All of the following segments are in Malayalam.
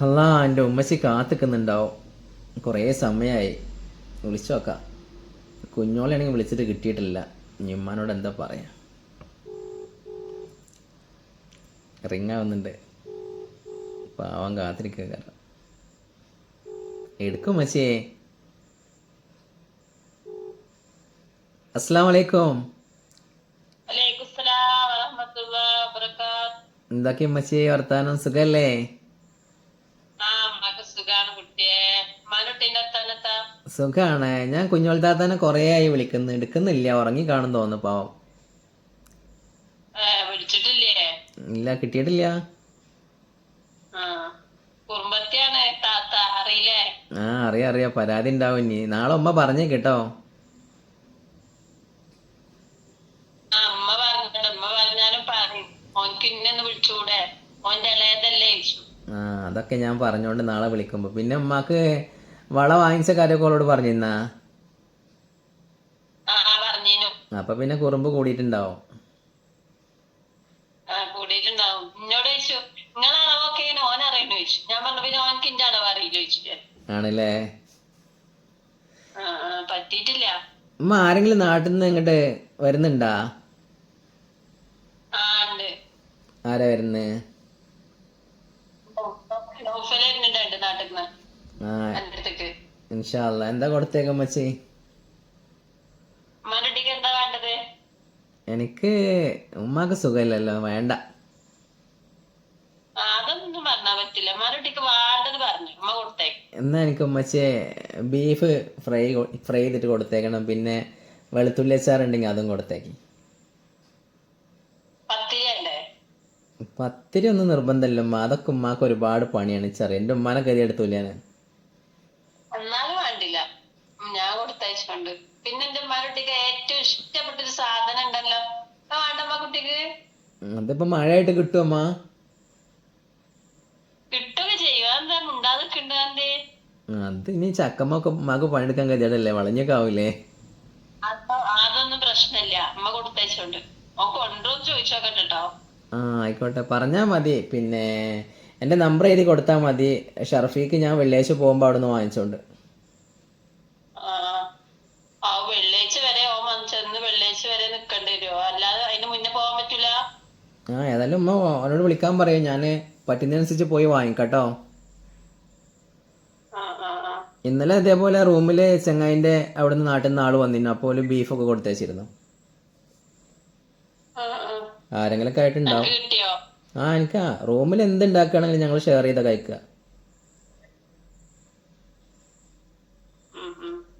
അല്ല എന്റെ ഉമ്മച്ചി കാത്തിക്കുന്നുണ്ടാവും. കുറേ സമയമായി വിളിച്ചു നോക്കാം. കുഞ്ഞോളാണെങ്കിൽ വിളിച്ചിട്ട് കിട്ടിയിട്ടില്ല. ഇനി ഉമ്മാനോട് എന്താ പറയാ? റിങ് ആവുന്നുണ്ട്. പാവം കാത്തിരിക്കുക കാരണം. എടുക്കും മച്ചിയേ അസ്സാം വലൈക്കും. എന്തൊക്കെ മച്ചിയെ വർത്താനം സുഖല്ലേ ആ അമ്മയ്ക്ക് സുഖാണ് കുട്ടിയെ മനുട്ടിന്റെ സുഖാണ്. ഞാൻ കുഞ്ഞോൾ താത്താനെ കുറേ ആയി വിളിക്കുന്നു. എടുക്കുന്നില്ല. ഉറങ്ങി കാണും തോന്നുന്നു പാവം. ഇല്ല കിട്ടിയിട്ടില്ല. ആ അറിയാ അറിയാ. പരാതി ഉണ്ടാവും ഇനി. നാളെ ഉമ്മ പറഞ്ഞേ കേട്ടോ. ആ അതൊക്കെ ഞാൻ പറഞ്ഞോണ്ട് നാളെ വിളിക്കുമ്പോ. പിന്നെ ഉമ്മാക്ക് വള വാങ്ങിച്ച കാര്യമൊക്കെ അവളോട് പറഞ്ഞിരുന്നാ? അപ്പൊ പിന്നെ കുറുമ്പ് കൂടിയിട്ടുണ്ടാവും. ആണല്ലേ? പറ്റിയിട്ടില്ല. ഉമ്മ ആരെങ്കിലും നാട്ടിൽ നിന്ന് ഇങ്ങോട്ട് വരുന്നുണ്ടാ? ആരാ വരുന്നേ? ആ ഇൻഷാല്ല എന്താ കൊടുത്തേക്ക മച്ചി എനിക്ക് ഉമ്മാക്ക് സുഖമില്ലല്ലോ വേണ്ട. എന്നാ എനിക്ക് ഉമ്മച്ചേ ബീഫ് ഫ്രൈ ഫ്രൈ ചെയ്തിട്ട് കൊടുത്തേക്കണം. പിന്നെ വെളുത്തുള്ളി അച്ചാർ ഉണ്ടെങ്കിൽ അതും കൊടുത്തേക്ക്. പത്തിരി ഒന്നും നിർബന്ധമില്ല ഉമ്മ. അതൊക്കെ ഉമ്മാക്ക് ഒരുപാട് പണിയാണ്. ചെറിയ എന്റെ ഉമ്മാനെ കരി എടുത്തൂല ഞാൻ എന്നാലും വേണ്ടില്ല ഉം, ഞാൻ കൊടുത്തയച്ചിട്ടുണ്ട് പിന്നെ എന്റെ മനുട്ടിക്ക് ഏറ്റവും ഇഷ്ടപ്പെട്ടൊരു സാധനം ഉണ്ടല്ലോ. വേണ്ടമ്മ കുട്ടിക്ക് അതിപ്പോ മഴയായിട്ട് കിട്ടുമമ്മ കിട്ടുക ചെയ്യുക എന്താ മുണ്ടാതൊക്കെ ഉണ്ട് എന്തേ അത് ഇനി ചക്കമ്മക്ക് മകൾ പണിയെടുക്കാൻ കഴിയാതല്ലേ വളഞ്ഞൊക്കെ ആവൂലേ? അതൊന്നും പ്രശ്നമില്ല. അമ്മ കൊടുത്തയച്ചോണ്ട് കേട്ടോ ആ ആയിക്കോട്ടെ. പറഞ്ഞാ മതി. പിന്നെ എന്റെ നമ്പർ എഴുതി കൊടുത്താ മതി. ഷർഫീക്ക് ഞാൻ വെള്ളിയാഴ്ച പോകുമ്പോൾ അവിടെ നിന്ന് വാങ്ങിച്ചോണ്ട് ആ ആ വെള്ളിയാഴ്ച വരെ ഓൻ വന്ന് ചെന്ന് വെള്ളിയാഴ്ച വരെ നിക്കേണ്ടി വരുമോ അല്ലാതെ അതിന് മുന്നേ പോകാൻ പറ്റൂല ആ ഏതായാലും ഉമ്മ അവനോട് വിളിക്കാൻ പറയും. ഞാൻ പറ്റുന്നതിനനുസരിച്ച് പോയി വാങ്ങിക്കട്ടോ. ഇന്നലെ ഇതേപോലെ റൂമിൽ ചെങ്ങായിന്റെ അവിടെ നിന്ന് നാട്ടിൽ നിന്ന് ആൾ വന്നിരുന്നു. അപ്പോൾ ബീഫൊക്കെ കൊടുത്തേച്ചിരുന്നു ആ ആ. ആരെങ്കിലൊക്കെ ആയിട്ടുണ്ടാവും. ആ എനിക്ക് റൂമിൽ എന്ത് ഉണ്ടാക്കുകയാണെങ്കിലും ഞങ്ങൾ ഷെയർ ചെയ്താ കഴിക്കുക.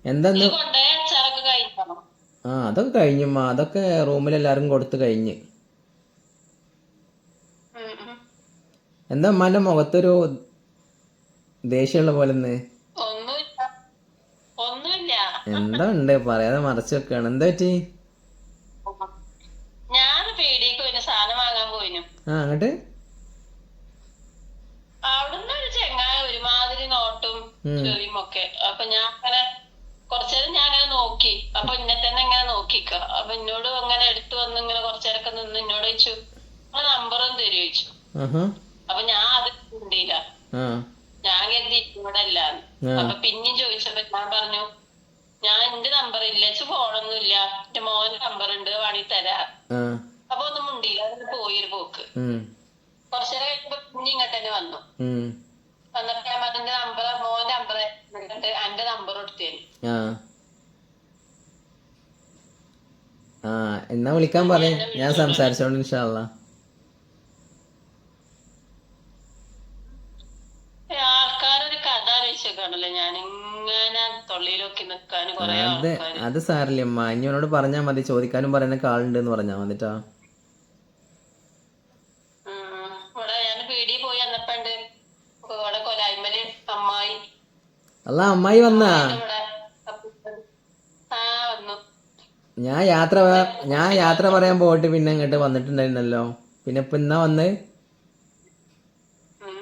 എന്താ ആ അതൊക്കെ കഴിഞ്ഞുമ്മ അതൊക്കെ റൂമിൽ എല്ലാവരും കൊടുത്തു കഴിഞ്ഞ് ഉം, ഉം. എന്താ ഉമ്മാന്റെ മുഖത്തൊരു ദേഷ്യമുള്ള പോലെ എന്താ ഉണ്ട്? പറയാതെ മറച്ചു വെക്കാണ്. എന്താ പറ്റി? ആ അങ്ങോട്ട്? അവിടുന്ന് ഒരു ചെങ്ങായ ഒരുമാതിരി നോട്ടും ചെറിയും ഒക്കെ. അപ്പൊ ഞാൻ അങ്ങനെ കുറച്ചേരം ഞാൻ അങ്ങനെ നോക്കി. അപ്പൊ ഇന്നെ തന്നെ ഇങ്ങനെ നോക്കിക്ക. അപ്പൊ എന്നോട് അങ്ങനെ എടുത്തു വന്ന് ഇങ്ങനെ കുറച്ചേരൊക്കെ നിന്ന് എന്നോട് ചോദിച്ചു നിങ്ങളെ നമ്പർ അപ്പൊ ഞാൻ അത് കണ്ടില്ല ഞാൻ കരുതി ഇവിടെ അല്ലാന്ന് ആ. അപ്പൊ പിന്നെയും ചോദിച്ചപ്പോ ഞാൻ പറഞ്ഞു ഞാൻ എന്റെ നമ്പർ ഇല്ല. വെച്ച് ഫോണൊന്നും ഇല്ല. എന്റെ മോന്റെ നമ്പർ ഉണ്ട് വേണി തരാ. അപ്പൊ ഒന്നും മുണ്ടിയില്ല. അതിന് പോയി ഒരു പോക്ക്. കൊറച്ചു കുറച്ചേരം കഴിയുമ്പോ പിന്നെ ഇങ്ങോട്ട് തന്നെ വന്നു. വന്നിട്ട് ഞാൻ അതിന്റെ നമ്പർ മോന്റെ നമ്പർ എന്നിട്ട് എന്റെ നമ്പർ കൊടുത്തേന് ആ. ആ. എന്നാ വിളിക്കാൻ പറയാം. ഞാൻ സംസാരിച്ചോണ്ട് ഇൻഷാല്ല ആൾക്കാരൊരു കഥ ആലോചിച്ചേക്കാണല്ലോ ഞാൻ ഇങ്ങനെ തൊള്ളിയിലൊക്കെ നിക്കാൻ കൊറേ അത്. ആൾക്കാര്. അത് സാരില്ല അമ്മ പറഞ്ഞാ പറഞ്ഞാൽ മതി. ചോദിക്കാനും പറയാനൊക്കെ ആളുണ്ട് എന്ന് പറഞ്ഞാൽ മതിട്ടാ ഉം. ഇവിടെ ഞാൻ പീടിയിൽ പോയി വന്നപ്പോണ്ട്. ഇവിടെ കൊലായ്മൽ അമ്മായി. അല്ല അമ്മായി വന്നാ? ഇവിടെ ആ വന്നു. ഞാൻ യാത്ര ഞാൻ യാത്ര പറയാൻ പോയിട്ട് പിന്നെ ഇങ്ങോട്ട് വന്നിട്ടുണ്ടായിരുന്നല്ലോ. പിന്നെ ഇപ്പൊ ഇന്നാ വന്ന് ഉം.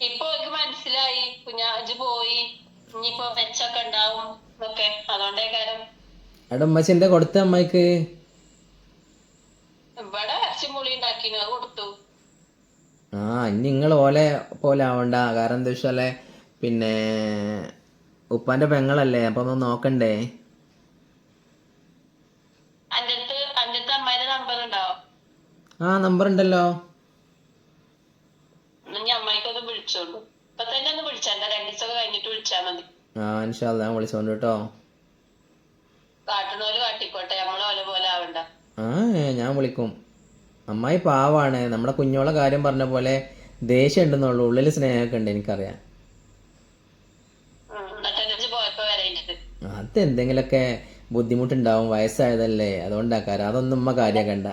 ഇപ്പൊ എനിക്ക് മനസ്സിലായി കുഞ്ഞാജ് പോയി ഇനിയിപ്പോ ഉണ്ടാവും അതുകൊണ്ടേ കാര്യം. അവിടെ കൊടുത്ത അമ്മയ്ക്ക് ഇവിടെ ഇറച്ചി മുളി ഉണ്ടാക്കിനു അത് കൊടുത്തു. ആ ഇനി നിങ്ങൾ ഓലെ പോലെ ആവണ്ട. കാരണം എന്താ വെച്ചാൽ പിന്നെ ഉപ്പാന്റെ പെങ്ങളല്ലേ അപ്പൊ ഒന്ന് നോക്കണ്ടേ? അന്റെ അടുത്ത് അന്റെ അടുത്ത് അമ്മായിന്റെ നമ്പർ ഉണ്ടാവോ ആ നമ്പർ ഉണ്ടല്ലോ. അമ്മായിക്കൊന്ന് വിളിച്ചോളൂ. ഇപ്പൊ തന്നെ ഒന്ന് വിളിച്ചാ. രണ്ടു ദിവസമൊക്കെ കഴിഞ്ഞിട്ട് വിളിച്ചാ മതി. ആ ഇൻഷാല്ല ഞാൻ വിളിച്ചോണ്ട് കേട്ടോ. കാട്ടുന്നോൽ കാട്ടിക്കോട്ടെ. നമ്മൾ ഓല പോലെ ആവണ്ട. ആ ഞാൻ വിളിക്കും. അമ്മായി പാവാണ്. നമ്മുടെ കുഞ്ഞോളെ കാര്യം പറഞ്ഞ പോലെ ദേഷ്യം ഉണ്ടെന്നുള്ളൂ ഉള്ളിൽ സ്നേഹമൊക്കെ ഉണ്ട് എനിക്കറിയാം അതെന്തെങ്കിലൊക്കെ അത് എന്തെങ്കിലുമൊക്കെ ബുദ്ധിമുട്ടുണ്ടാവും. വയസ്സായതല്ലേ. അതുകൊണ്ടാക്കാരം അതൊന്നും ഉമ്മ കാര്യാക്കണ്ട.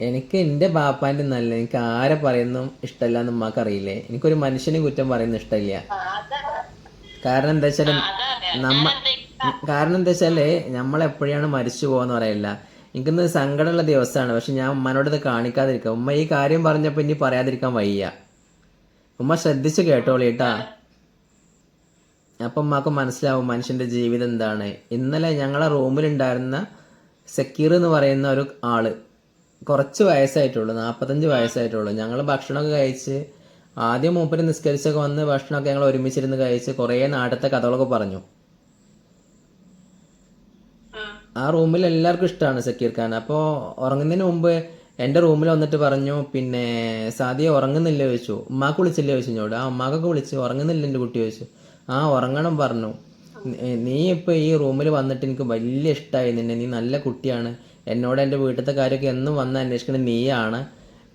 എനിക്ക് എന്റെ ബാപ്പാന്റെ നല്ല എനിക്ക് ആരെ പറയുന്നു ഇഷ്ടമല്ല എന്ന് ഉമ്മാക്ക് അറിയില്ലേ? എനിക്കൊരു മനുഷ്യനെ കുറ്റം പറയുന്ന ഇഷ്ടമില്ല കാരണം എന്താ വെച്ചാൽ നമ്മ കാരണം എന്താ വെച്ചാൽ നമ്മളെപ്പോഴാണ് മരിച്ചു പോകാന്ന് പറയില്ല. എനിക്കിന്ന് സങ്കടമുള്ള ദിവസമാണ്. പക്ഷെ ഞാൻ ഉമ്മനോട് ഇത് കാണിക്കാതിരിക്കാം. ഉമ്മ ഈ കാര്യം പറഞ്ഞപ്പോ ഇനി പറയാതിരിക്കാൻ വയ്യ. ഉമ്മ ശ്രദ്ധിച്ചു കേട്ടോളി കേട്ടാ അപ്പം ഉമ്മാക്ക് മനസ്സിലാവും മനുഷ്യന്റെ ജീവിതം എന്താണ്. ഇന്നലെ ഞങ്ങളെ റൂമിലുണ്ടായിരുന്ന സക്കീർ എന്ന് പറയുന്ന ഒരു ആൾ കുറച്ച് വയസ്സായിട്ടുള്ളൂ നാൽപ്പത്തഞ്ച് വയസ്സായിട്ടുള്ളൂ. ഞങ്ങൾ ഭക്ഷണമൊക്കെ കഴിച്ച് ആദ്യം മൂപ്പര് നിസ്കരിച്ചൊക്കെ വന്ന് ഭക്ഷണമൊക്കെ ഞങ്ങൾ ഒരുമിച്ചിരുന്ന് കഴിച്ച് കുറേ നാടത്തെ കഥകളൊക്കെ പറഞ്ഞു. ആ. റൂമിൽ എല്ലാവർക്കും ഇഷ്ടമാണ് സക്കീർ ഖാൻ. അപ്പോൾ ഉറങ്ങുന്നതിന് മുമ്പ് എന്റെ റൂമിൽ വന്നിട്ട് പറഞ്ഞു പിന്നെ സാദിയ ഉറങ്ങുന്നില്ല ചോദിച്ചു. ഉമ്മാക്ക് വിളിച്ചില്ല ചോദിച്ചു ഞോട് ആ ഉമ്മാക്കൊക്കെ വിളിച്ച്. ഉറങ്ങുന്നില്ല എന്റെ കുട്ടി ചോദിച്ചു. ആ ഉറങ്ങണം പറഞ്ഞു. നീ ഇപ്പോൾ ഈ റൂമിൽ വന്നിട്ട് എനിക്ക് വലിയ ഇഷ്ടമായി നിന്നെ. നീ നല്ല കുട്ടിയാണ്. എന്നോട് എന്റെ വീട്ടിലത്തെ കാര്യമൊക്കെ എന്നും വന്ന് അന്വേഷിക്കുന്നത് നീയാണ്.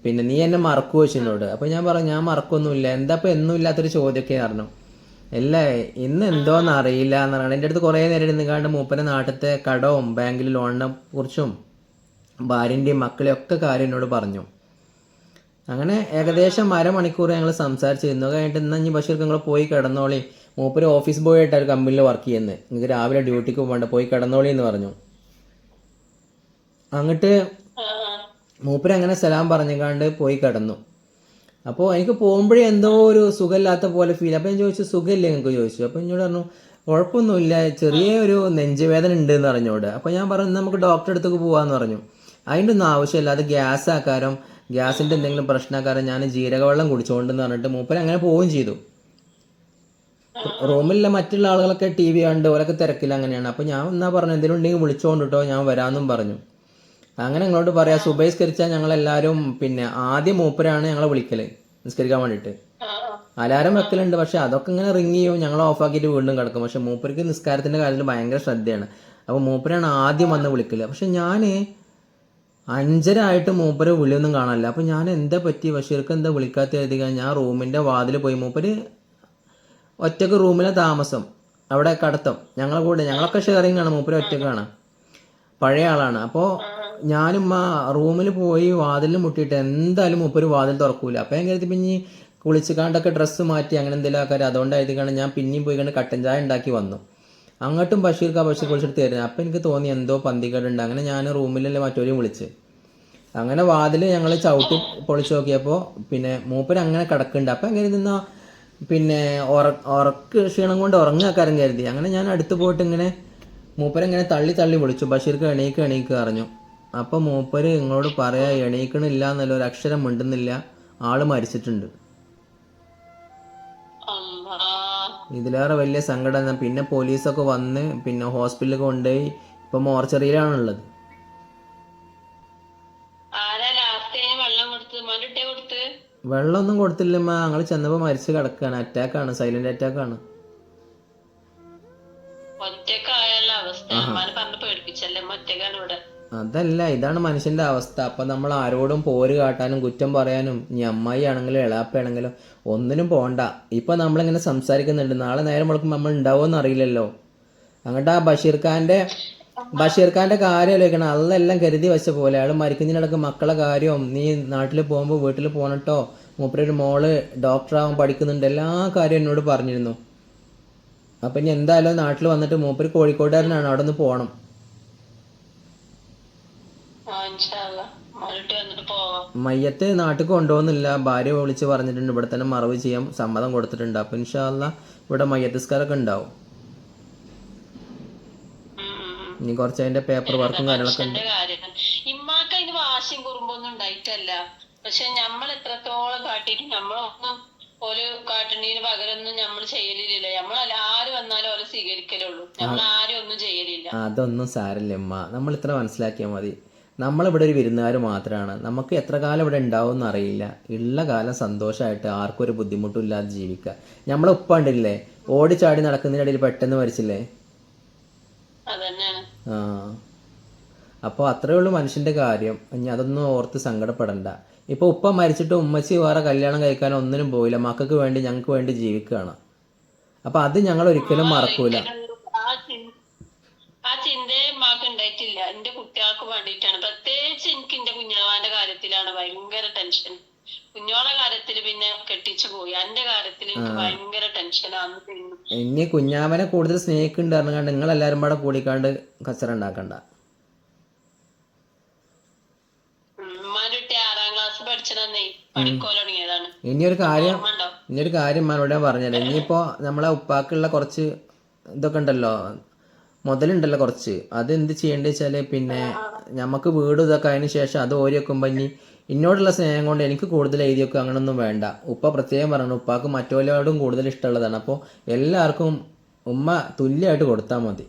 പിന്നെ നീ എന്നെ മറക്കുവോ എന്നോട്? അപ്പോൾ ഞാൻ പറഞ്ഞു ഞാൻ മറക്കൊന്നുമില്ല. എന്താ ഇപ്പോൾ എന്നും ഇല്ലാത്തൊരു ചോദ്യമൊക്കെ? പറഞ്ഞു അല്ല ഇന്ന് എന്തോന്ന് അറിയില്ല എന്ന് പറഞ്ഞാൽ എന്റെ അടുത്ത് കുറേ നേരം ഇരുന്ന് കണ്ട് മൂപ്പന്റെ നാട്ടിലത്തെ കടവും ബാങ്കിൽ ലോണിനെ കുറിച്ചും ഭാര്യന്റെയും മക്കളെയും ഒക്കെ കാര്യം എന്നോട് പറഞ്ഞു. അങ്ങനെ ഏകദേശം അരമണിക്കൂർ ഞങ്ങൾ സംസാരിച്ചിരുന്നു കഴിഞ്ഞിട്ട് ഇന്ന് ഇനി ബഷീർക്ക് നിങ്ങൾ പോയി കിടന്നോളി. മൂപ്പര് ഓഫീസ് ബോയ് ആയിട്ട് ഒരു കമ്പനിയിൽ വർക്ക് ചെയ്യുന്നത്. നിങ്ങൾക്ക് രാവിലെ ഡ്യൂട്ടിക്ക് പോകണ്ട പോയി കിടന്നോളി എന്ന് പറഞ്ഞു. അങ്ങോട്ട്. മൂപ്പര് അങ്ങനെ സലാം പറഞ്ഞുകൊണ്ട് പോയി കിടന്നു. അപ്പോൾ എനിക്ക് പോകുമ്പോഴേ എന്തോ ഒരു സുഖമില്ലാത്ത പോലെ ഫീൽ അപ്പോൾ ഞാൻ ചോദിച്ചു സുഖമില്ലേ? നിങ്ങൾക്ക് ചോദിച്ചു. അപ്പോൾ എന്നോട് പറഞ്ഞു കുഴപ്പമൊന്നുമില്ല. ചെറിയ ഒരു നെഞ്ചുവേദന ഉണ്ട് എന്ന് പറഞ്ഞോട്. അപ്പോൾ ഞാൻ പറഞ്ഞു നമുക്ക് ഡോക്ടറെ അടുത്തേക്ക് പോകാമെന്ന് പറഞ്ഞു. അതിന്റെ ഒന്നും ആവശ്യമില്ല അത് ഗ്യാസ് ആക്കാരം ഗ്യാസിന്റെ എന്തെങ്കിലും പ്രശ്നക്കാരം ഞാൻ ജീരകവെള്ളം കുടിച്ചുകൊണ്ടെന്ന് പറഞ്ഞിട്ട് മൂപ്പര് അങ്ങനെ പോവുകയും ചെയ്തു. റൂമിലെ മറ്റുള്ള ആളുകളൊക്കെ ടി വി കണ്ട് ഓരൊക്കെ തിരക്കില്ല അങ്ങനെയാണ് അപ്പോൾ ഞാൻ എന്നാ പറഞ്ഞു എന്തെങ്കിലും ഉണ്ടെങ്കിൽ വിളിച്ചോണ്ട് കേട്ടോ ഞാൻ വരാമെന്നും പറഞ്ഞു. അങ്ങനെ നിങ്ങളോട് പറയാ സുബൈസ്കരിച്ചാൽ ഞങ്ങളെല്ലാവരും പിന്നെ ആദ്യം മൂപ്പരാണ് ഞങ്ങളെ വിളിക്കൽ നിസ്കരിക്കാൻ വേണ്ടിയിട്ട്. അലാരം വെക്കലുണ്ട് പക്ഷെ അതൊക്കെ ഇങ്ങനെ റിങ് ചെയ്യും ഞങ്ങൾ ഓഫാക്കിയിട്ട് വീണ്ടും കിടക്കും. പക്ഷെ മൂപ്പർക്ക് നിസ്കാരത്തിന്റെ കാര്യത്തിൽ ഭയങ്കര ശ്രദ്ധയാണ്. അപ്പോൾ മൂപ്പരാണ് ആദ്യം വന്ന് വിളിക്കൽ. പക്ഷെ ഞാൻ അഞ്ചര ആയിട്ട് മൂപ്പര് വിളിയൊന്നും കാണാനില്ല. അപ്പോൾ ഞാൻ എന്താ പറ്റി? ബഷീർക്ക് എന്താ വിളിക്കാത്ത എഴുതി ഞാൻ റൂമിന്റെ വാതിൽ പോയി മൂപ്പര് ഒറ്റയ്ക്ക് റൂമിലെ താമസം അവിടെ കടത്തം ഞങ്ങളെ കൂടെ ഞങ്ങളൊക്കെ ഷെയറിങ് ആണ് മൂപ്പര് ഒറ്റക്കാണ്. പഴയ ആളാണ്. അപ്പോൾ ഞാനും ആ റൂമിൽ പോയി വാതിലിൽ മുട്ടിയിട്ട് എന്തായാലും മൂപ്പര് വാതിൽ തുറക്കൂല. അപ്പം കരുതി പിന്നെ കുളിച്ച് കണ്ടൊക്കെ ഡ്രസ്സ് മാറ്റി അങ്ങനെ എന്തെങ്കിലും ആക്കാർ അതുകൊണ്ടായത് ഞാൻ പിന്നെയും പോയി കണ്ട് കട്ടൻ ചായ ഉണ്ടാക്കി വന്നു. അങ്ങോട്ടും ബഷീർക്ക് ബഷീർ വിളിച്ചിട്ട് തരുന്നത് അപ്പം എനിക്ക് തോന്നി എന്തോ പന്തികേടുണ്ട്. അങ്ങനെ ഞാൻ റൂമിലല്ലേ മറ്റൊരു വിളിച്ച്. അങ്ങനെ വാതിൽ ഞങ്ങൾ ചവിട്ടി പൊളിച്ചു നോക്കിയപ്പോൾ പിന്നെ മൂപ്പര് അങ്ങനെ കിടക്കുന്നുണ്ട് അപ്പം എങ്ങനെ നിന്നാ പിന്നെ ഉറ ഉറക്ക് ക്ഷീണം കൊണ്ട് ഉറങ്ങാക്കാരം കരുതി. അങ്ങനെ ഞാൻ അടുത്ത് പോയിട്ട് ഇങ്ങനെ മൂപ്പരെ ഇങ്ങനെ തള്ളി തള്ളി വിളിച്ചു. ബഷീർക്ക് എണീക്ക് എണീക്ക് അറിഞ്ഞു അപ്പോൾ മൂപ്പര് നിങ്ങളോട് പറയാ എണീക്കണില്ല എന്നല്ല ഒരു അക്ഷരം മിണ്ടുന്നില്ല. ആൾ മരിച്ചിട്ടുണ്ട്. ഇതിലേറെ വലിയ സങ്കടം. പിന്നെ പോലീസൊക്കെ വന്ന് പിന്നെ ഹോസ്പിറ്റലിൽ കൊണ്ടുപോയി ഇപ്പൊ മോർച്ചറിയിലാണുള്ളത്. വെള്ളമൊന്നും കൊടുത്തില്ലമ്മ ഞങ്ങൾ ചെന്നപ്പോൾ മരിച്ച് കിടക്കുകയാണ് അറ്റാക്കാണ് സൈലന്റ് അറ്റാക്കാണ് ഒറ്റക്കായുള്ള അവസ്ഥ. അമ്മാനെ പറഞ്ഞ് പേടിപ്പിച്ചല്ലേ? ഒറ്റക്കാണ് ഇവിടെ. അതല്ല ഇതാണ് മനുഷ്യന്റെ അവസ്ഥ. അപ്പൊ നമ്മൾ ആരോടും പോര് കാട്ടാനും കുറ്റം പറയാനും ഇനി അമ്മായി ആണെങ്കിലും എളാപ്പയാണെങ്കിലും ഒന്നിനും പോണ്ട. ഇപ്പൊ നമ്മളിങ്ങനെ സംസാരിക്കുന്നുണ്ട്. നാളെ നേരം വിളിക്കുമ്പോൾ നമ്മൾ ഉണ്ടാവുമെന്ന് അറിയില്ലല്ലോ. അങ്ങോട്ട് ആ ബഷീർ ഖാന്റെ ബഷീർ ഖാന്റെ കാര്യം ആലോചിക്കണം. അതെല്ലാം കരുതി വെച്ച പോലെ. അയാൾ മരിക്കുന്നതിനിടക്ക് മക്കളെ കാര്യവും നീ നാട്ടിൽ പോകുമ്പോൾ വീട്ടിൽ പോകണട്ടോ മൂപ്പരൊരു മോൾ ഡോക്ടറാവാൻ പഠിക്കുന്നുണ്ട്. എല്ലാ കാര്യവും എന്നോട് പറഞ്ഞിരുന്നു. അപ്പൊ ഇനി എന്തായാലും നാട്ടിൽ വന്നിട്ട് മൂപ്പര് കോഴിക്കോട്ടുകാരനാണ്. അവിടെ നിന്ന് പോകണം ആ ഇൻഷാല്ല മണ്ടിട്ട് വന്നിട്ട് പോവാം മയ്യത്ത് നാട്ടിൽ കൊണ്ടുപോകുന്നില്ല. ഭാര്യ വിളിച്ച് പറഞ്ഞിട്ടുണ്ട്. ഇവിടെ തന്നെ മറവ് ചെയ്യാൻ സമ്മതം കൊടുത്തിട്ടുണ്ട്. അപ്പൊ ഇൻഷാല്ല ഇവിടെ മയ്യത്തിസ്കാരൊക്കെ ഉണ്ടാവും. ഇനി കുറച്ച് അതിന്റെ പേപ്പർ വർക്കും കാര്യങ്ങളൊക്കെ ഉണ്ട്. ഇമ്മാക്ക് അതിന് വാശിയും കുറുമ്പൊന്നും ഉണ്ടായിട്ടല്ല. പക്ഷെ നമ്മൾ എത്രത്തോളം കാട്ടിയിട്ട് നമ്മളൊന്നും ഒരു കാട്ടുന്നതിന് പകരമൊന്നും നമ്മൾ ചെയ്യലില്ല. നമ്മൾ ആര് വന്നാലും ഓരോ സ്വീകരിക്കലുള്ളൂ നമ്മൾ ആരും ഒന്നും ചെയ്യലില്ല. അതൊന്നും സാരല്ലേ അമ്മ നമ്മൾ ഇത്ര മനസ്സിലാക്കിയാൽ മതി. നമ്മളിവിടെ ഒരു വിരുന്നുകാർ മാത്രമാണ് നമുക്ക് എത്ര കാലം ഇവിടെ ഉണ്ടാവും എന്ന് അറിയില്ല. ഉള്ള കാലം സന്തോഷമായിട്ട് ആർക്കും ഒരു ബുദ്ധിമുട്ടും ഇല്ലാതെ ജീവിക്കുക. നമ്മളെ ഉപ്പ ഉണ്ടില്ലേ ഓടിച്ചാടി നടക്കുന്നതിനിടയിൽ പെട്ടെന്ന് മരിച്ചില്ലേ? ആ. അപ്പോൾ അത്രേ ഉള്ളൂ മനുഷ്യന്റെ കാര്യം. ഇനി അതൊന്നും ഓർത്ത് സങ്കടപ്പെടണ്ട. ഇപ്പോൾ ഉപ്പ മരിച്ചിട്ട് ഉമ്മച്ചി വേറെ കല്യാണം കഴിക്കാൻ ഒന്നിനും പോയില്ല. മക്കൾക്ക് വേണ്ടി ഞങ്ങൾക്ക് വേണ്ടി ജീവിക്കുകയാണ്. അപ്പോൾ അത് ഞങ്ങൾ ഒരിക്കലും മറക്കൂല ആ ചിന്ത ആ ചിന്തയെ ഉമ്മാക്ക് ഉണ്ടായിട്ടില്ല എന്റെ കുട്ടികൾക്ക് വേണ്ടിയിട്ടാണ്. പ്രത്യേകിച്ച് എനിക്ക് എന്റെ കുഞ്ഞാവാന്റെ കാര്യത്തിലാണ് ഭയങ്കര ടെൻഷൻ കുഞ്ഞോളെ കാര്യത്തിൽ പിന്നെ കെട്ടിച്ചു പോയി. എന്റെ കാര്യത്തിൽ എനിക്ക് ഭയങ്കര ടെൻഷനാണ് ഇനി കുഞ്ഞാവനെ കൂടുതൽ സ്നേഹിക്കുന്നുണ്ട് പറഞ്ഞാണ്ട് നിങ്ങൾ എല്ലാവരും കൂടെ കൂടിക്കാണ്ട് കച്ചറ ഉണ്ടാക്കണ്ട. ഇനിയൊരു കാര്യം ഇനിയൊരു ഉണ്ടോ? ഇനി ഒരു കാര്യം മാനോട് ഞാൻ പറഞ്ഞത് ഇനിയിപ്പോ നമ്മളെ ഉപ്പാക്കുള്ള കുറച്ച് ഇതൊക്കെ ഉണ്ടല്ലോ മുതലുണ്ടല്ലോ കുറച്ച്. അത് എന്ത് ചെയ്യേണ്ടത് വെച്ചാൽ പിന്നെ നമുക്ക് വീട് ഇതൊക്കെ അതിന് ശേഷം അത് ഓരി വെക്കുമ്പോ ഇനി എന്നോടുള്ള സ്നേഹം കൊണ്ട് എനിക്ക് കൂടുതൽ എഴുതി വെക്കുക അങ്ങനൊന്നും വേണ്ട. ഉപ്പ പ്രത്യേകം പറഞ്ഞു ഉപ്പാക്ക് മറ്റോലോടും കൂടുതൽ ഇഷ്ടമുള്ളതാണ്. അപ്പോൾ എല്ലാവർക്കും ഉമ്മ തുല്യമായിട്ട് കൊടുത്താൽ മതി.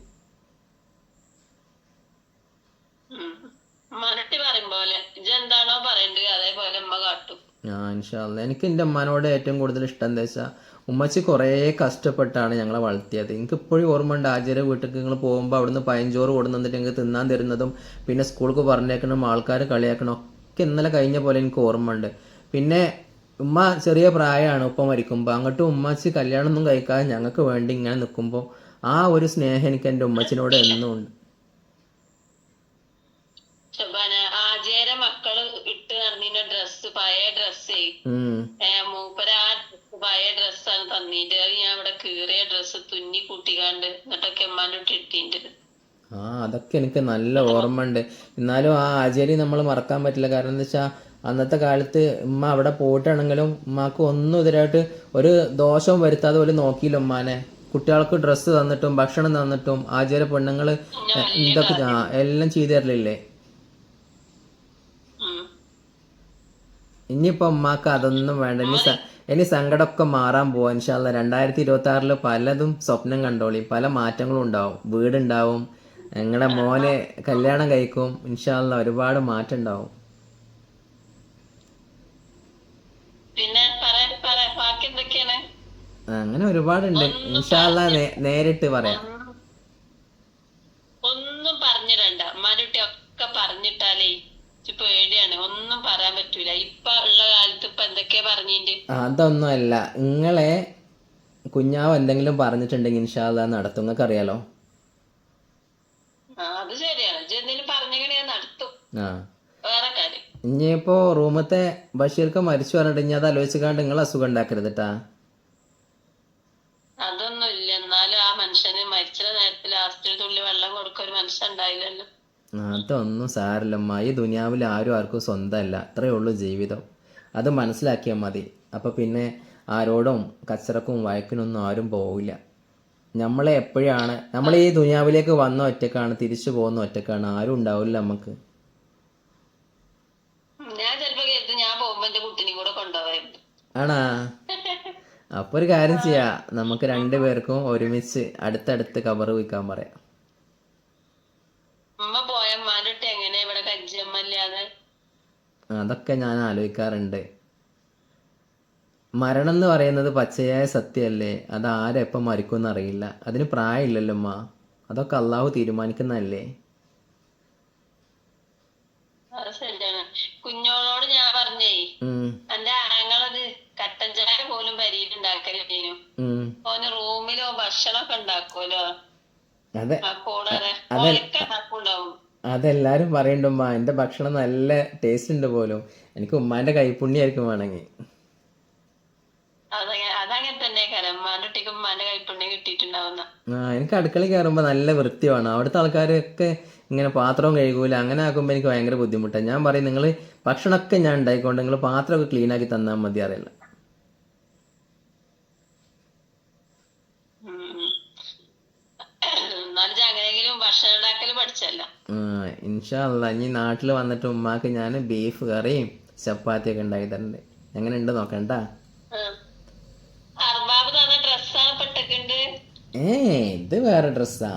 ആ ഇൻഷാല്ല എനിക്ക് എന്റെ ഉമ്മാനോട് ഏറ്റവും കൂടുതൽ ഇഷ്ടം എന്താ വെച്ചാൽ ഉമ്മച്ചി കുറേ കഷ്ടപ്പെട്ടാണ് ഞങ്ങളെ വളർത്തിയത്. എനിക്ക് ഇപ്പോഴും ഓർമ്മയുണ്ട് ആചാര്യ വീട്ടിലേക്ക് നിങ്ങൾ പോകുമ്പോൾ അവിടുന്ന് പയഞ്ചോറ് കൊടുന്നിട്ട് ഞങ്ങൾക്ക് തിന്നാൻ തരുന്നതും പിന്നെ സ്കൂൾക്ക് പറഞ്ഞേക്കണം ആൾക്കാർ കളിയാക്കണം ഒക്കെ ഇന്നലെ കഴിഞ്ഞ പോലെ എനിക്ക് ഓർമ്മയുണ്ട് പിന്നെ ഉമ്മ ചെറിയ പ്രായമാണ് ഉപ്പ മരിക്കുമ്പോൾ അങ്ങോട്ടും ഉമ്മച്ചി കല്യാണമൊന്നും കഴിക്കാതെ ഞങ്ങൾക്ക് വേണ്ടി ഇങ്ങനെ നിൽക്കുമ്പോൾ ആ ഒരു സ്നേഹം എനിക്ക് എന്റെ ഉമ്മച്ചിനോട് എന്നും ഉണ്ട്. മക്കൾ ഇട്ട് നടന്നിരുന്ന ഡ്രസ്സ് പഴയ ഡ്രസ്സേ. മൂപ്പര പഴയ ഡ്രസ്സാണ് തന്നിട്ട് അത് ഞാൻ ഇവിടെ കീറിയ ഡ്രസ്സ് തുന്നി കൂട്ടിക്കാണ്ട് എന്നിട്ടൊക്കെ ഉമ്മാന്റെ ആ അതൊക്കെ എനിക്ക് നല്ല ഓർമ്മ ഉണ്ട് എന്നാലും ആ ആചാരി നമ്മൾ മറക്കാൻ പറ്റില്ല. കാരണം എന്താ വെച്ചാൽ അന്നത്തെ കാലത്ത് ഉമ്മ അവിടെ പോയിട്ടാണെങ്കിലും ഉമ്മാക്ക് ഒന്നും ഇതിലായിട്ട് ഒരു ദോഷവും വരുത്താതെ പോലും നോക്കിയില്ല ഉമ്മാനെ. കുട്ടികൾക്ക് ഡ്രസ്സ് തന്നിട്ടും ഭക്ഷണം തന്നിട്ടും ആചാര്യ പെണ്ണുങ്ങൾ ഇതൊക്കെ എല്ലാം ചെയ്തു തരലില്ലേ? ഉം. ഇനിയിപ്പോൾ ഉമ്മാക്ക് അതൊന്നും വേണ്ട. ഇനി ഇനി സങ്കടമൊക്കെ മാറാൻ പോവാൻ ഇൻഷാല്ല രണ്ടായിരത്തി ഇരുപത്തി ആറിൽ പലതും സ്വപ്നം കണ്ടോളി. പല മാറ്റങ്ങളും ഉണ്ടാവും. വീടുണ്ടാവും. നിങ്ങളുടെ മോനെ കല്യാണം കഴിക്കും. ഇൻഷാല്ല ഒരുപാട് മാറ്റം ഉണ്ടാവും. അങ്ങനെ ഒരുപാടുണ്ട്. ഇൻഷാല്ല നേരിട്ട് പറയാം. ഒന്നും പറഞ്ഞിടണ്ട. ഉമ്മാന്റെ ഒക്കെ പറഞ്ഞിട്ടാലേ പേടിയാണ്. ഒന്നും പറയാൻ പറ്റൂല. ഇപ്പൊ ഉള്ള കാലത്ത് ഇപ്പൊ എന്തൊക്കെയാ പറഞ്ഞിട്ട് അതൊന്നും അല്ല നിങ്ങളെ കുഞ്ഞാവ് എന്തെങ്കിലും പറഞ്ഞിട്ടുണ്ടെങ്കിൽ ഇൻഷാല്ല നടത്തും. നിങ്ങൾക്ക് അറിയാലോ? അത് ശരിയാണ്. എന്തെങ്കിലും പറഞ്ഞെങ്കിൽ ഞാൻ നടത്തും. ആ. വേറെ കാര്യം. ഇനിയിപ്പോ റൂമത്തെ ബഷീർക്ക് മരിച്ചു പറഞ്ഞിട്ട് ഇനി അത് ആലോചിക്കാണ്ട് നിങ്ങൾ അസുഖം ഉണ്ടാക്കരുത് കേട്ടാ അതൊന്നും ഇല്ല എന്നാലും ആ മനുഷ്യന് മരിച്ച നേരത്തിൽ ലാസ്റ്റ് തുള്ളി വെള്ളം കൊടുക്കാൻ ഒരു മനുഷ്യൻ ഉണ്ടായില്ലല്ലോ. അതൊന്നും സാരല്ലമ്മ ഈ ദുനിയാവിൽ ആരും ആർക്കും സ്വന്തമല്ല. അത്രയേ ഉള്ളൂ ജീവിതം. അത് മനസ്സിലാക്കിയാൽ മതി. അപ്പോൾ പിന്നെ ആരോടും കച്ചറക്കും വഴക്കിനൊന്നും ആരും പോവില്ല. നമ്മളെ എപ്പോഴാണ് നമ്മൾ ഈ ദുനിയാവിലേക്ക് വന്ന ഒറ്റക്കാണ് തിരിച്ചു പോകുന്ന ഒറ്റക്കാണ് ആരും ഉണ്ടാവില്ല നമുക്ക് ആണാ? അപ്പൊ ഒരു കാര്യം ചെയ്യാ. നമുക്ക് രണ്ടുപേർക്കും ഒരുമിച്ച് അടുത്തടുത്ത് കവർ വയ്ക്കാൻ പറയാം ഉമ്മ പോയ ഉമ്മാന്റെ കുട്ടി എങ്ങനെയാ ഇവിടെ കഞ്ചിയമ്മ ഇല്ലാതെ അതൊക്കെ ഞാൻ ആലോചിക്കാറുണ്ട്. മരണം എന്ന് പറയുന്നത് പച്ചയായ സത്യമല്ലേ? അത് ആരെപ്പം മരിക്കുമെന്ന് അറിയില്ല. അതിന് പ്രായമില്ലല്ലോ അമ്മ അതൊക്കെ അള്ളാഹു തീരുമാനിക്കുന്നതല്ലേ? കുഞ്ഞോളോട് ഞാൻ പറഞ്ഞേ എന്റെ ആങ്ങളത് കട്ടൻ ചായ പോലും ഉം. ഓന് റൂമിലോ ഭക്ഷണമൊക്കെ ഉണ്ടാക്കുമല്ലോ അതെ. ആ കൂടെ അതെ. ഓലൊക്കെ ഉണ്ടാക്കുണ്ടാവും അതെല്ലാരും പറയുന്നുണ്ട് ഉമ്മ എന്റെ ഭക്ഷണം നല്ല ടേസ്റ്റ് ഉണ്ട് പോലും. എനിക്ക് ഉമ്മാന്റെ കൈപ്പുണ്യായിരിക്കും വേണമെങ്കിൽ. ആ എനിക്ക് അടുക്കള കയറുമ്പോൾ നല്ല വൃത്തിയാണ്. അവിടുത്തെ ആൾക്കാരൊക്കെ ഇങ്ങനെ പാത്രവും കഴുകൂല. അങ്ങനെ ആക്കുമ്പോൾ എനിക്ക് ഭയങ്കര ബുദ്ധിമുട്ടാണ് ഞാൻ പറയും നിങ്ങൾ ഭക്ഷണമൊക്കെ ഞാൻ ഉണ്ടായിക്കൊണ്ട് നിങ്ങൾ പാത്രമൊക്കെ ക്ലീൻ ആക്കി തന്നാൽ മതി അറിയില്ല ഇൻഷാല്ല ഇനി നാട്ടിൽ വന്നിട്ട് ഉമ്മാക്ക് ഞാൻ ബീഫ് കറിയും ചപ്പാത്തിയൊക്കെ ഉണ്ടാക്കി തരണ്ട് എങ്ങനെ ഉണ്ട് നോക്കണ്ട ഏ ഇത് വേറെ ഡ്രസ്സാ.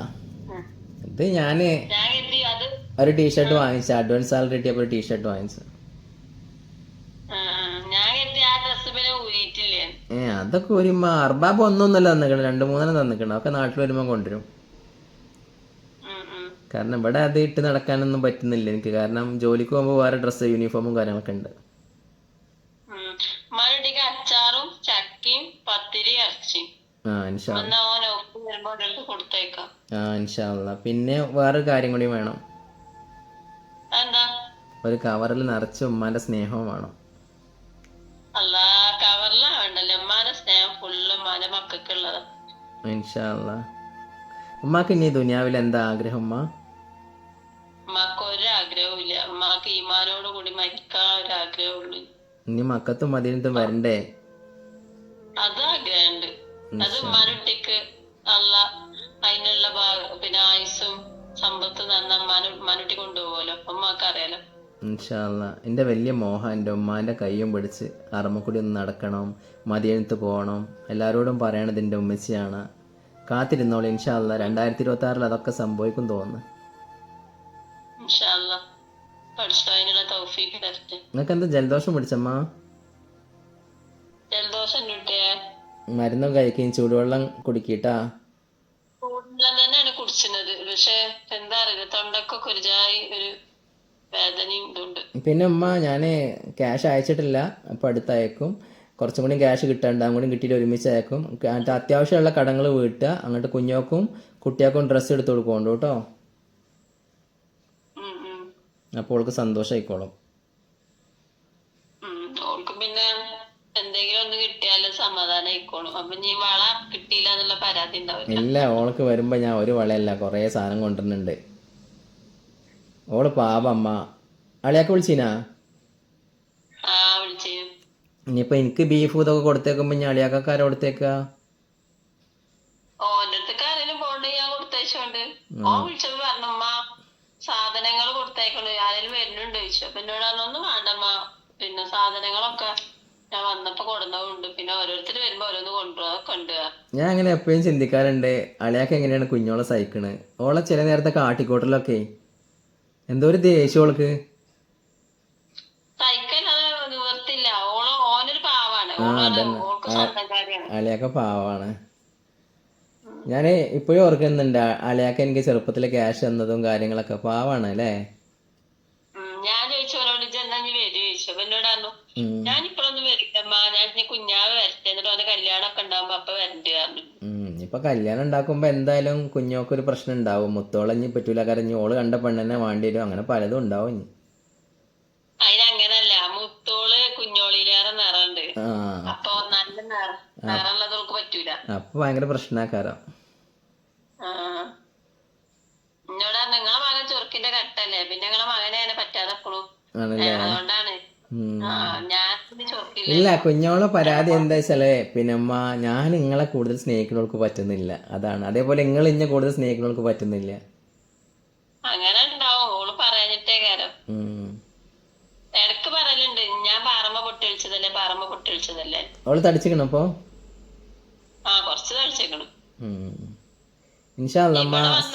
ഇത് ഞാൻ ഒരു ടീഷർട്ട് വാങ്ങിച്ച അഡ്വാൻസ് സാലറി കിട്ടിയപ്പോ ഒരു ടീഷർട്ട് വാങ്ങിച്ചു. ഏ അതൊക്കെ ഒരുമ്മ അർബാബ് ഒന്നൊന്നല്ല തന്നിക്കണം രണ്ട് മൂന്നെണ്ണം തന്നിക്കണം ഒക്കെ നാട്ടിൽ വരുമ്പോൾ കൊണ്ടുവരും. കാരണം ഇവിടെ അത് ഇട്ട് നടക്കാനൊന്നും പറ്റുന്നില്ല എനിക്ക്. കാരണം ജോലിക്ക് പോകുമ്പോൾ വേറെ ഡ്രസ്സ് യൂണിഫോമും കാര്യങ്ങളൊക്കെ ഉണ്ട്. അച്ചാറും ചക്കയും പത്തിരി ഇറച്ചിയും. ആ ഇൻഷാല്ല പിന്നെ വേറെ കാര്യം കൂടി വേണം. ഒരു കവറിൽ നിറച്ച് ഉമ്മാന്റെ സ്നേഹവും വേണം. ഇൻഷാല്ല ഉമ്മാക്ക് ഇനി ദുനിയാവിൽ എന്താ ആഗ്രഹം ഉമ്മ? ഉമ്മാക്ക് ഒരാഗ്രഹവും ഇല്ല ഉമ്മാക്ക് ഈമാനോട് കൂടി മരിക്കാൻ ഒരാഗ്രഹമുള്ളൂ ഇനി മക്കത്തും മദീനത്തും വരണ്ടേ? അത് ആഗ്രഹമുണ്ട് അത് ഉമ്മാനുട്ടിക്ക് അല്ല അതിനുള്ള ഭാ- പിന്നെ ആയുസും സമ്പത്തും നന്ന ഉമ്മാനു ഉമ്മാനുട്ടി കൊണ്ടുപോകുമല്ലോ. അപ്പൊ ഉമ്മാക്ക് അറിയാലോ. ഇൻഷാല്ല എന്റെ വലിയ മോഹം എന്റെ ഉമ്മാന്റെ കയ്യും പിടിച്ച് അറമ്മക്കൂടി ഒന്ന് നടക്കണം മദീനത്ത് പോകണം. എല്ലാവരോടും പറയണത് എന്റെ ഉമ്മച്ചിയാണ്. കാത്തിരുന്നോളൂ ഇൻഷാല്ല രണ്ടായിരത്തി ഇരുപത്തി ആറിൽ അതൊക്കെ സംഭവിക്കും തോന്നുന്നു. നിങ്ങൾക്ക് എന്താ ജലദോഷം പിടിച്ചമ്മ? മരുന്നും കഴിക്കുകയും ചൂടുവെള്ളം കുടിക്കിട്ടാ. ചൂടുവെള്ളം തന്നെയാണ് കുടിച്ചിരുന്നത് പക്ഷെ എന്താ അറിയില്ല. തൊണ്ടക്കൊക്കെ ഒരു ജായി ഒരു വേദനയും ഇതുണ്ട്. പിന്നെ ഉമ്മ ഞാൻ ക്യാഷ് അയച്ചിട്ടില്ല. അപ്പൊ അടുത്തയക്കും. കുറച്ചും കൂടി ക്യാഷ് കിട്ടാണ്ട് അങ്ങോട്ടും കൂടി കിട്ടിയിട്ട് ഒരുമിച്ച് അയക്കും. എന്നിട്ട് അത്യാവശ്യമുള്ള കടങ്ങൾ വീട്ടുക. അങ്ങോട്ട് കുഞ്ഞോക്കും കുട്ടിയാക്കും ഡ്രസ്സ് എടുത്ത് കൊടുക്കുന്നുണ്ട് കേട്ടോ. അപ്പോൾ അവൾക്ക് സന്തോഷമായിക്കോളും പിന്നെ എന്തെങ്കിലും ഒന്ന് കിട്ടിയാലും അപ്പൊ നീ വള കിട്ടിയില്ല എന്നുള്ള പരാതി ഉണ്ടാവില്ല. ഇല്ല ഓൾക്ക് വരുമ്പോ ഞാൻ ഒരു വളയല്ല കൊറേ സാധനം കൊണ്ടുവരുന്നുണ്ട്. ഓൾ പാപമ്മ അളിയാക്ക് വിളിച്ചീനാ? ആ വിളിച്ചു. ഇനിയിപ്പോൾ എനിക്ക് ബീഫ് ഇതൊക്കെ കൊടുത്തേക്കുമ്പോൾ ഞാൻ അളിയാക്കാരെ പറഞ്ഞമ്മ സാധനങ്ങൾ കൊടുത്തേക്കണു ആരെങ്കിലും വരുന്നുണ്ട്? ചോദിച്ചു. അപ്പൊ എന്നോട് പറഞ്ഞൊന്നും വേണ്ടമ്മ പിന്നെ സാധനങ്ങളൊക്കെ ഞാൻ അങ്ങനെ എപ്പോഴും ചിന്തിക്കാറുണ്ട് അളിയാക്ക് എങ്ങനെയാണ് കുഞ്ഞോളെ സഹിക്കണ്? ഓളെ ചില നേരത്തെ കാട്ടിക്കോട്ടിലൊക്കെ. എന്തോ ഒരു ദേഷ്യം ഓൾക്ക് സൈക്കിൾ അത് നിവർത്തില്ല ഓൾ ഓനൊരു പാവാണ് അതന്നെ. അളിയാക്ക പാവാണ്. ഞാൻ ഇപ്പോഴും ഓർക്കുന്നുണ്ട് അളിയാക്ക എനിക്ക് ചെറുപ്പത്തിൽ ക്യാഷ് തന്നതും കാര്യങ്ങളൊക്കെ പാവാണ് അല്ലേ. ഞാൻ ചോദിച്ചു അവനോട് ഇജ്ജ് എന്നാ നീ വരും ചോദിച്ചു. അപ്പൊ എന്നോട് പറഞ്ഞു ഞാൻ ഇപ്പഴൊന്നും വരില്ലമ്മ ഞാൻ ഇനി കുഞ്ഞാവ് വരട്ടെ. എന്നിട്ട് അവന്റെ കല്യാണം ഒക്കെ ഉണ്ടാവുമ്പോ അപ്പൊ വരണ്ട് പറഞ്ഞു. ഇപ്പൊ കല്യാണം ഉണ്ടാക്കുമ്പോ എന്തായാലും കുഞ്ഞോക്കൊരു പ്രശ്നം ഉണ്ടാവും. മുത്തോളഞ്ഞ് പറ്റൂല കാരണം ഓൾ കണ്ട പെണ്ണെന്നെ വേണ്ടി വരും. അങ്ങനെ പലതും ഉണ്ടാവും ഇനി. അതിനങ്ങനല്ല മുത്തോൾ കുഞ്ഞോളിലേറെ നിറണ്ട്. അപ്പൊ നല്ല നിറ നിറമുള്ളത് അവൾക്ക് പറ്റൂല. അപ്പൊ ഭയങ്കര പ്രശ്നക്കാരം. ആ. എന്നോട് നിങ്ങളെ മകൻ ചൊറുക്കിന്റെ കട്ടല്ലേ? പിന്നെ നിങ്ങളെ മകനെ അങ്ങനെ പറ്റാതെ എപ്പോഴും അതുകൊണ്ടാണ്. ഇല്ല കുഞ്ഞോളെ പരാതി എന്താ വെച്ചാൽ പിന്നെമ്മ ഞാൻ നിങ്ങളെ കൂടുതൽ സ്നേഹിക്കുന്നവർക്ക് പറ്റുന്നില്ല. അതാണ്. അതേപോലെ നിങ്ങൾ ഇന്നെ കൂടുതൽ സ്നേഹിക്കുന്നവർക്ക് പറ്റുന്നില്ല. അങ്ങനെ ഉണ്ടാവും. ഓൾ പറയാനിട്ടേ കാരം. ഇടയ്ക്ക് പറയലുണ്ട്. ഞാൻ പാറമ്മ പൊട്ടിച്ചതല്ലേ പാറമ്മ പൊട്ടിച്ചതല്ലേ അവൾ തടിച്ചിക്കണ അപ്പൊ? ആ കൊറച്ച് തടിച്ചേക്കണം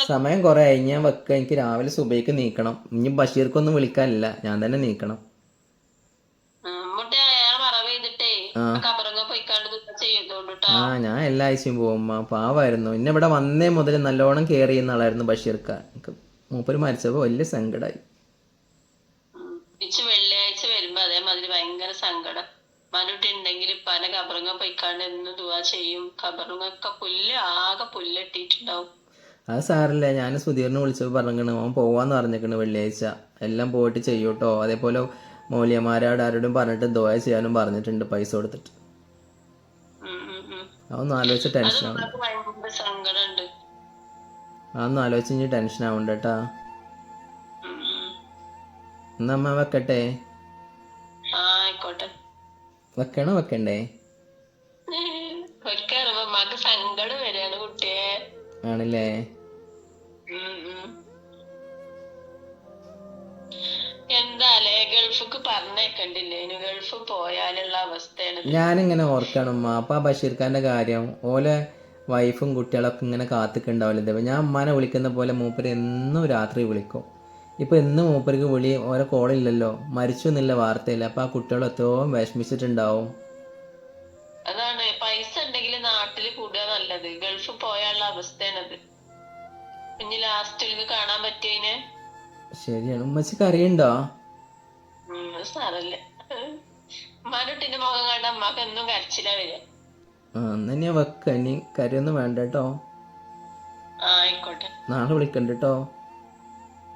സമയം കുറെ ആയി ഞാൻ വെക്ക. എനിക്ക് രാവിലെ സുബൈക്ക് നീക്കണം. ഇനി ബഷീർക്കൊന്നും വിളിക്കാനില്ല. ഞാൻ തന്നെ നീക്കണം. ആ. ഞാൻ എല്ലാ ആഴ്ചയും പോകും പാവായിരുന്നു. ഇന്നെ ഇവിടെ വന്നേ മുതൽ നല്ലോണം കെയർ ചെയ്യുന്ന ആളായിരുന്നു ബഷീർക്ക. മൂപ്പര് മരിച്ചപ്പോ വലിയ സങ്കടമായി സങ്കടം മനുട്ടുണ്ടെങ്കിൽ പന കബറുങ്ങ പോയിക്കാണ്ട് എന്ന് ദുവാ ചെയ്യും. കബറുങ്ങൊക്കെ പുല്ല് ആകെ പുല്ലിട്ടിട്ടുണ്ടാവും അത് സാറല്ല ഞാൻ സുധീറിനെ വിളിച്ചപ്പോൾ പറഞ്ഞിക്കണ് അവൻ പോവാന്ന് പറഞ്ഞിക്കണ് വെള്ളിയാഴ്ച. എല്ലാം പോയിട്ട് ചെയ്യൂട്ടോ? അതേപോലെ മൗലിയമാരോട് ആരോടും പറഞ്ഞിട്ട് ദോയ ചെയ്യാനും പറഞ്ഞിട്ടുണ്ട് പൈസ കൊടുത്തിട്ട്. അതൊന്നും ആലോചിച്ച് ടെൻഷൻ അതൊന്നും ആലോചിച്ച് ഇനി ടെൻഷൻ ആവണ്ട കേട്ടാ. എന്നാ അമ്മ വെക്കട്ടെ? ആയിക്കോട്ടെ. വെക്കണോ വെക്കണ്ടേ? സങ്കടം കുട്ടിയെ. ആണല്ലേ? ഉം ഉം. എന്താലേ ഗൾഫിക്ക് പറഞ്ഞേക്കണ്ടില്ലേ? ഇനി ഗൾഫ് പോയാലുള്ള അവസ്ഥയാണ്. ഞാനിങ്ങനെ ഓർക്കണം അപ്പൊ അപ്പം ആ ബഷീർ ഖാന്റെ കാര്യം. ഓലെ വൈഫും കുട്ടികളൊക്കെ ഇങ്ങനെ കാത്തിക്കണ്ടാവില്ല? ഞാൻ ഉമ്മാനെ വിളിക്കുന്ന പോലെ മൂപ്പര് എന്നും രാത്രി വിളിക്കും. ഇപ്പം എന്നും മൂപ്പർക്ക് വിളി ഓരോ കോളില്ലല്ലോ. മരിച്ചു എന്നുള്ള വാർത്തയില്ല അപ്പൊ ആ കുട്ടികൾ എത്രയും വിഷമിച്ചിട്ടുണ്ടാവും? അതാണ്. പൈസ ഉണ്ടെങ്കിൽ നാട്ടിൽ കൂടുക നല്ലത്. ഗൾഫ് പോയാലുള്ള അവസ്ഥയാണത്. ഇനി ലാസ്റ്റിൽ കാണാൻ പറ്റിയതിന് ശരിയാണ്. ഉമ്മച്ചിക്ക് അറിയണ്ടോ? ഉമ്മാനുട്ടിന്റെ മുഖം കണ്ട അമ്മയ്ക്ക് എന്നും കരച്ചിലാ വരിക. ആ എന്നാ ഞാൻ വെക്ക ഇനി കറിയൊന്നും വേണ്ട കേട്ടോ. ആയിക്കോട്ടെ. നാളെ വിളിക്കണ്ട കേട്ടോ.